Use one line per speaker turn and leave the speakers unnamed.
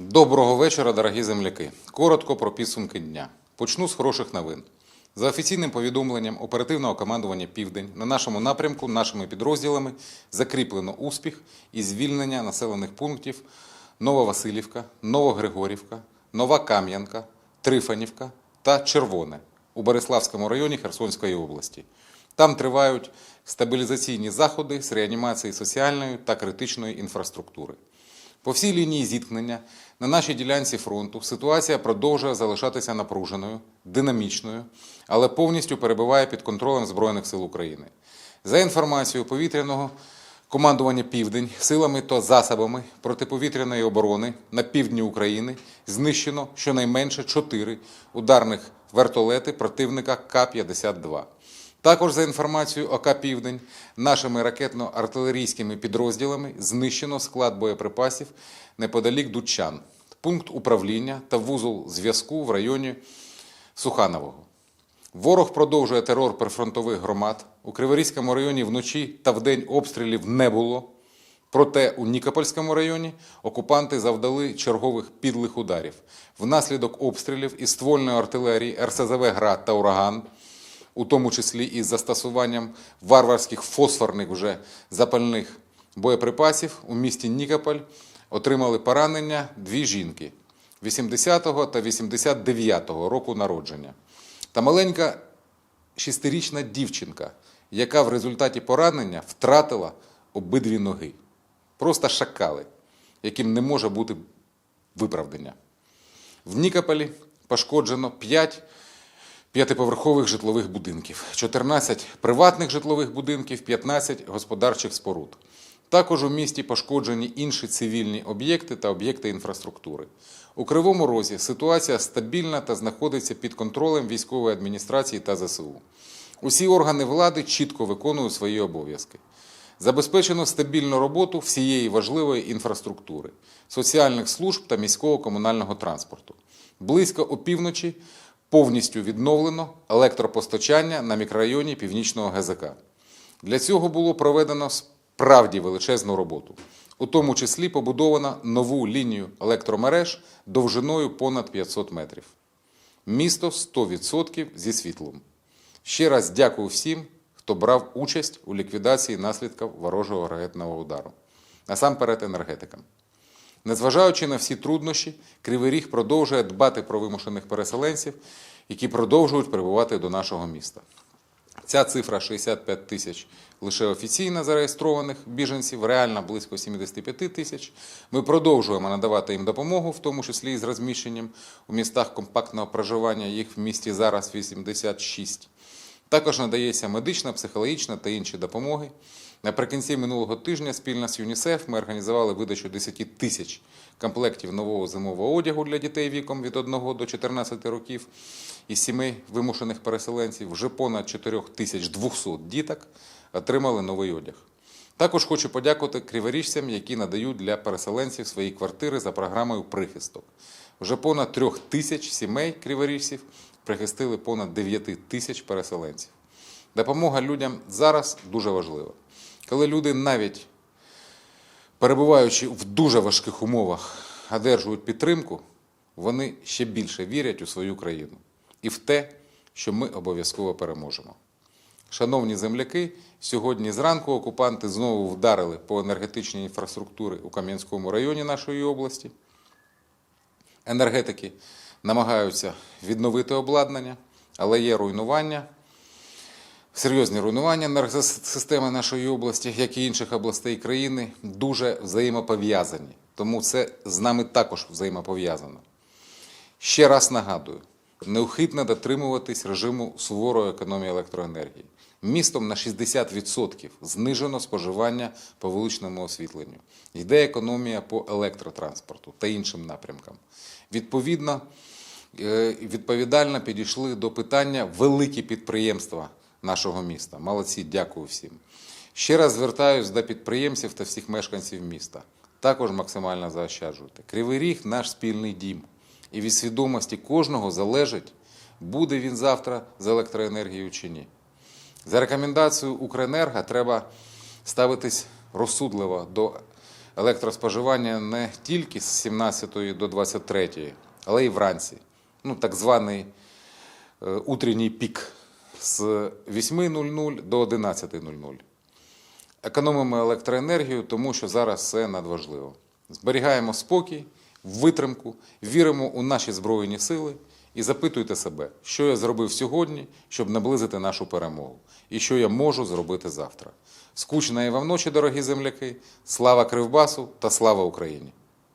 Доброго вечора, дорогі земляки. Коротко про підсумки дня. Почну з хороших новин. За офіційним повідомленням оперативного командування Південь на нашому напрямку нашими підрозділами закріплено успіх і звільнення населених пунктів Нововасилівка, Новогригорівка, Нова Кам'янка, Трифанівка та Червоне у Бориславському районі Херсонської області. Там тривають стабілізаційні заходи з реанімації соціальної та критичної інфраструктури. По всій лінії зіткнення на нашій ділянці фронту ситуація продовжує залишатися напруженою, динамічною, але повністю перебуває під контролем Збройних сил України. За інформацією повітряного командування Південь силами та засобами протиповітряної оборони на півдні України знищено щонайменше чотири ударних вертолети противника К-52. Також за інформацією ОК Південь, нашими ракетно-артилерійськими підрозділами знищено склад боєприпасів неподалік Дучан, пункт управління та вузол зв'язку в районі Суханового. Ворог продовжує терор прифронтових громад. У Криворізькому районі вночі та вдень обстрілів не було. Проте у Нікопольському районі окупанти завдали чергових підлих ударів. Внаслідок обстрілів із ствольної артилерії РСЗВ «Град» та «Ураган» у тому числі із застосуванням варварських фосфорних вже запальних боєприпасів у місті Нікополь отримали поранення дві жінки 80-го та 89-го року народження. Та маленька шестирічна дівчинка, яка в результаті поранення втратила обидві ноги. Просто шакали, яким не може бути виправдання. В Нікополі пошкоджено 5 п'ятиповерхових житлових будинків, 14 приватних житлових будинків, 15 господарчих споруд. Також у місті пошкоджені інші цивільні об'єкти та об'єкти інфраструктури. У Кривому Розі ситуація стабільна та знаходиться під контролем військової адміністрації та ЗСУ. Усі органи влади чітко виконують свої обов'язки. Забезпечено стабільну роботу всієї важливої інфраструктури, соціальних служб та міського комунального транспорту. Близько опівночі повністю відновлено електропостачання на мікрорайоні Північного ГЗК. Для цього було проведено справді величезну роботу. У тому числі побудовано нову лінію електромереж довжиною понад 500 метрів. Місто 100% зі світлом. Ще раз дякую всім, хто брав участь у ліквідації наслідків ворожого ракетного удару. Насамперед енергетикам. Незважаючи на всі труднощі, Кривий Ріг продовжує дбати про вимушених переселенців, які продовжують прибувати до нашого міста. Ця цифра 65 тисяч лише офіційно зареєстрованих біженців, реально близько 75 тисяч. Ми продовжуємо надавати їм допомогу, в тому числі і з розміщенням у містах компактного проживання. Їх в місті зараз 86. Також надається медична, психологічна та інші допомоги. Наприкінці минулого тижня спільно з ЮНІСЕФ ми організували видачу 10 тисяч комплектів нового зимового одягу для дітей віком від 1 до 14 років із сімей вимушених переселенців. Вже понад 4200 діток отримали новий одяг. Також хочу подякувати криворіжцям, які надають для переселенців свої квартири за програмою прихисток. Вже понад трьох тисяч сімей криворіжців прихистили понад 9 тисяч переселенців. Допомога людям зараз дуже важлива. Коли люди навіть перебуваючи в дуже важких умовах, одержують підтримку, вони ще більше вірять у свою країну і в те, що ми обов'язково переможемо. Шановні земляки, сьогодні зранку окупанти знову вдарили по енергетичній інфраструктурі у Кам'янському районі нашої області. Енергетики намагаються відновити обладнання, але є руйнування, серйозні руйнування енергосистеми нашої області, як і інших областей країни, дуже взаємопов'язані. Тому це з нами також взаємопов'язано. Ще раз нагадую: необхідно дотримуватись режиму суворої економії електроенергії. Містом на 60% знижено споживання по вуличному освітленню. Йде економія по електротранспорту та іншим напрямкам. Відповідно, е, відповідально підійшли до питання великі підприємства нашого міста. Молодці, дякую всім. Ще раз звертаюся до підприємців та всіх мешканців міста. Також максимально заощаджуйте. Кривий ріг наш спільний дім. І від свідомості кожного залежить, буде він завтра з електроенергією чи ні. За рекомендацією Укренерго треба ставитись розсудливо до електроспоживання не тільки з 17 до 23, але й вранці. Ну, так званий е, утренній пік з 8.00 до 11.00. Економимо електроенергію, тому що зараз це надважливо. Зберігаємо спокій, витримку, віримо у наші Збройні сили і запитуйте себе, що я зробив сьогодні, щоб наблизити нашу перемогу, і що я можу зробити завтра. Скучної вам ночі, дорогі земляки! Слава Кривбасу та слава Україні!